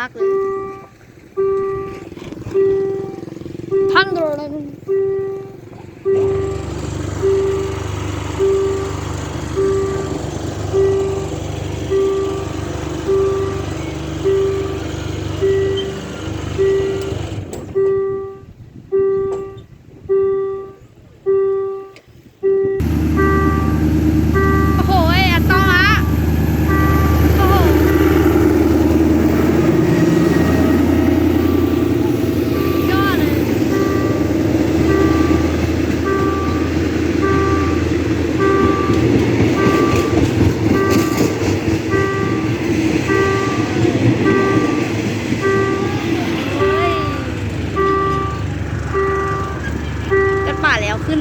닭은. 닭 놀라는 แล้วขึ้น